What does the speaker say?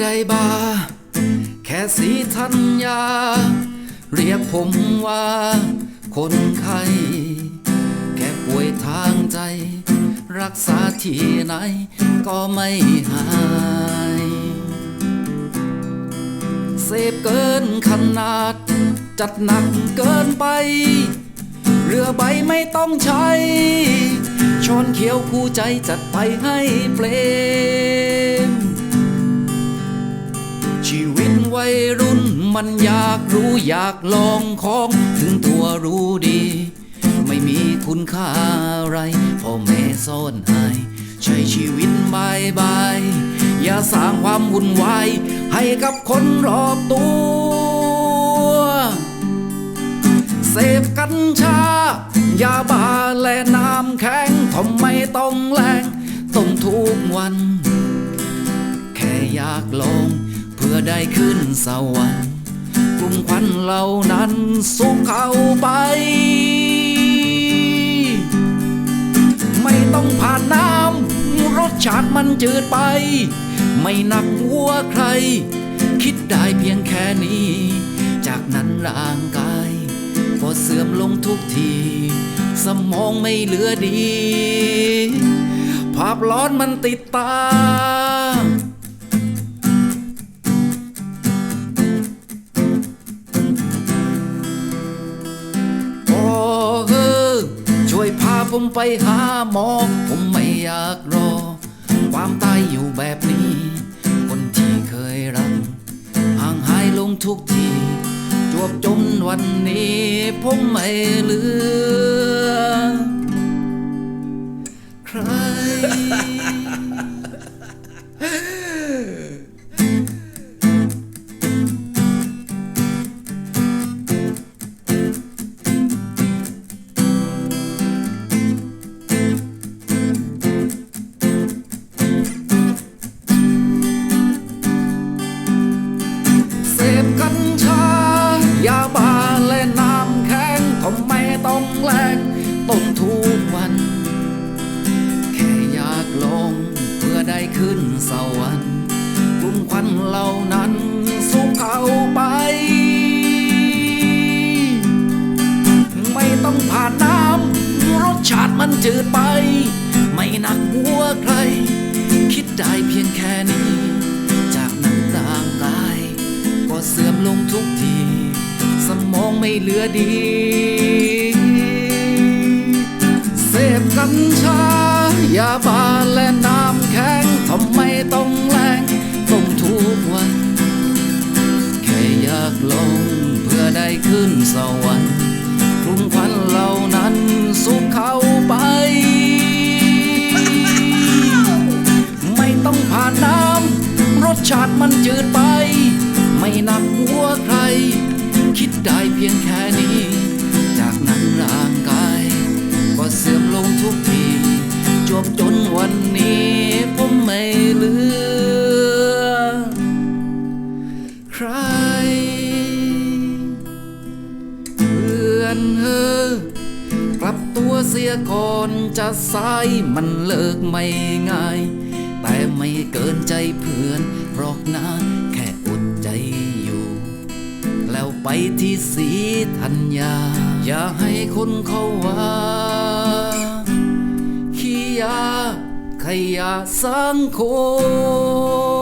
ได้บา แค่สีธัญญา เรียกผมว่า คนไข้ แค่ป่วยทางใจ รักษาที่ไหนก็ไม่หาย เสพเกินขนาด จัดหนักเกินไป เรือใบไม่ต้องใช้ช้อนเขียวคู่ใจจัดไปให้เปลม ชีวิตวัยรุ่นมันอยากรู้อยากลองของ ถึงตัวรู้ดี ไม่มีคุณค่าอะไรพ่อแม่ซ่อนให้ใช้ชีวิตบายบาย อย่าสร้างความวุ่นวาย ให้กับคนรอบตัว เสพกัญชายาบ้าและน้ำแข็งทำไมต้องแรงต้องทุกวัน แค่อยากลอง อได้ขึ้นสวรรค์กลุ่มควันเหล่านั้นสูงเข้าไป ไม่ต้องผ่านน้ำรสชาติมันจืดไป ไม่หนักหัวใคร คิดได้เพียงแค่นี้ จากนั้นร่างกายก็เสื่อมลงทุกที สมองไม่เหลือดี ภาพร้อนมันติดตา ผมไปหาหมอ ผมไม่อยากรอ ความตายอยู่แบบนี้ คนที่เคยรักห่างหายลงทุกที จวบจนวันนี้ ผมไม่ลืม ได้ขึ้นสวรรค์กลุ่มควันเหล่านั้นสูงเข้าไป ไม่ต้องผ่านน้ำรสชาติมันจืดไป ไม่หนักหัวใคร คิดได้เพียงแค่นี้ จากนั้นร่างกาย ก็เสื่อมลงทุกที สมองไม่เหลือดี เสพกัญชายาบ้าและน้ำ ทำไมต้องแรงต้องทุกวัน แค่อยากลงเพื่อได้ขึ้นสวรรค์กลุ่มควันเหล่านั้นสูงเข้าไป ไม่ต้องผ่านน้ำรสชาติมันจืดไป ไม่หนักหัวใคร คิดได้เพียงแค่นี้ เสียก่อนจะสายมันเลิกไม่ง่าย แต่ไม่เกินใจเพื่อนหรอกนะแค่อดใจอยู่ แล้วไปที่สีธัญญา อย่าให้คนเขาว่าขี้ยาขยะสังคม